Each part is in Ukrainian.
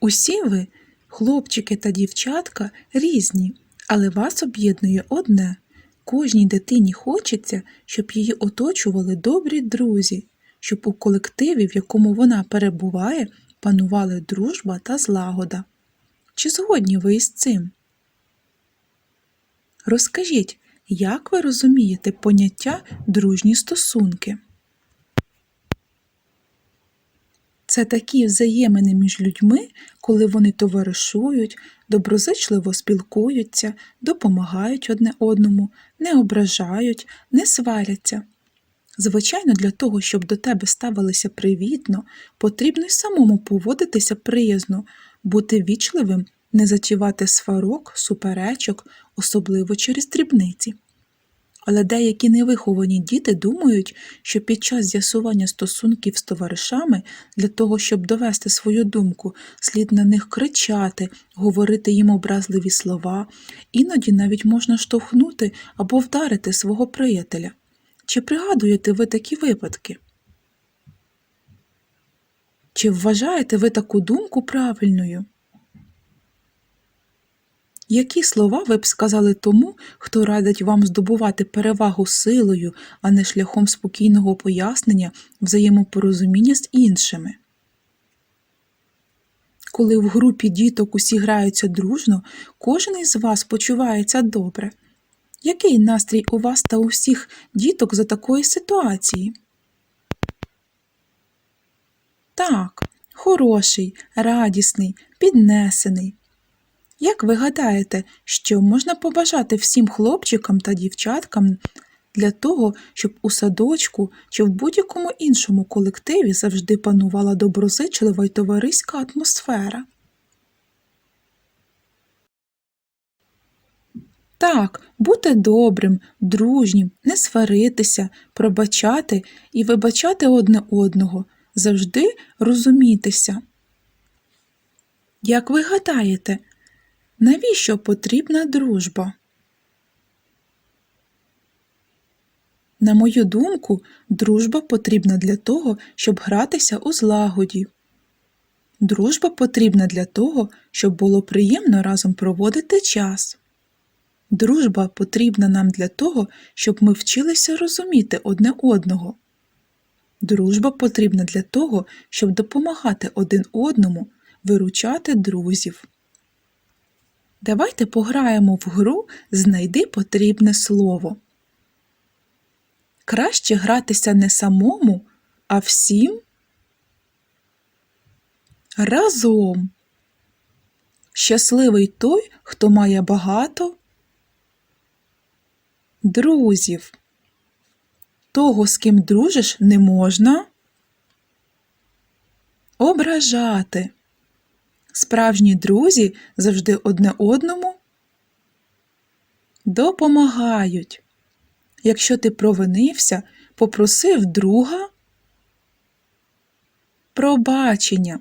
Усі ви, хлопчики та дівчатка, різні, але вас об'єднує одне. Кожній дитині хочеться, щоб її оточували добрі друзі, щоб у колективі, в якому вона перебуває, панували дружба та злагода. Чи згодні ви із цим? Розкажіть, як ви розумієте поняття дружні стосунки? Це такі взаємини між людьми, коли вони товаришують, доброзичливо спілкуються, допомагають одне одному, не ображають, не сваряться. Звичайно, для того, щоб до тебе ставилися привітно, потрібно й самому поводитися приязно, бути вічливим, не затівати сварок, суперечок, особливо через дрібниці. Але деякі невиховані діти думають, що під час з'ясування стосунків з товаришами для того, щоб довести свою думку, слід на них кричати, говорити їм образливі слова, іноді навіть можна штовхнути або вдарити свого приятеля. Чи пригадуєте ви такі випадки? Чи вважаєте ви таку думку правильною? Які слова ви б сказали тому, хто радить вам здобувати перевагу силою, а не шляхом спокійного пояснення, взаємопорозуміння з іншими? Коли в групі діток усі граються дружно, кожен із вас почувається добре. Який настрій у вас та у всіх діток за такої ситуації? Так, хороший, радісний, піднесений. Як ви гадаєте, що можна побажати всім хлопчикам та дівчаткам для того, щоб у садочку чи в будь-якому іншому колективі завжди панувала доброзичлива й товариська атмосфера? Так, бути добрим, дружнім, не сваритися, пробачати і вибачати одне одного, завжди розумітися. Як ви гадаєте, навіщо потрібна дружба? На мою думку, дружба потрібна для того, щоб гратися у злагоді. Дружба потрібна для того, щоб було приємно разом проводити час. Дружба потрібна нам для того, щоб ми вчилися розуміти одне одного. Дружба потрібна для того, щоб допомагати один одному, виручати друзів. Давайте пограємо в гру Знайди потрібне слово. Краще гратися не самому, а всім разом. Щасливий той, хто має багато друзів. Того, з ким дружиш, не можна ображати. Справжні друзі завжди одне одному допомагають. Якщо ти провинився, попросив друга пробачення.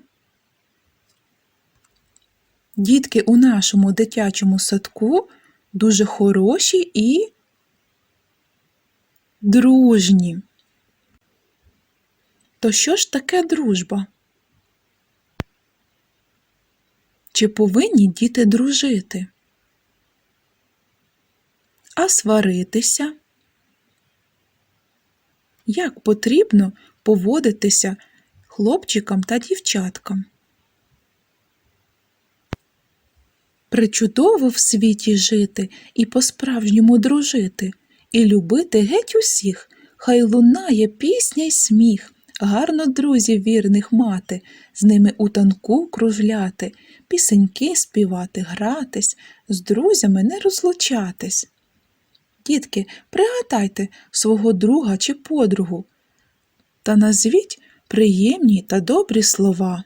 Дітки у нашому дитячому садку дуже хороші і дружні. То що ж таке дружба? Чи повинні діти дружити? А сваритися? Як потрібно поводитися хлопчикам та дівчаткам? Причудово в світі жити і по-справжньому дружити, і любити геть усіх, хай лунає пісня й сміх, гарно друзів вірних мати, з ними у танку кружляти, пісеньки співати, гратись, з друзями не розлучатись. Дітки, пригадайте свого друга чи подругу та назвіть приємні та добрі слова.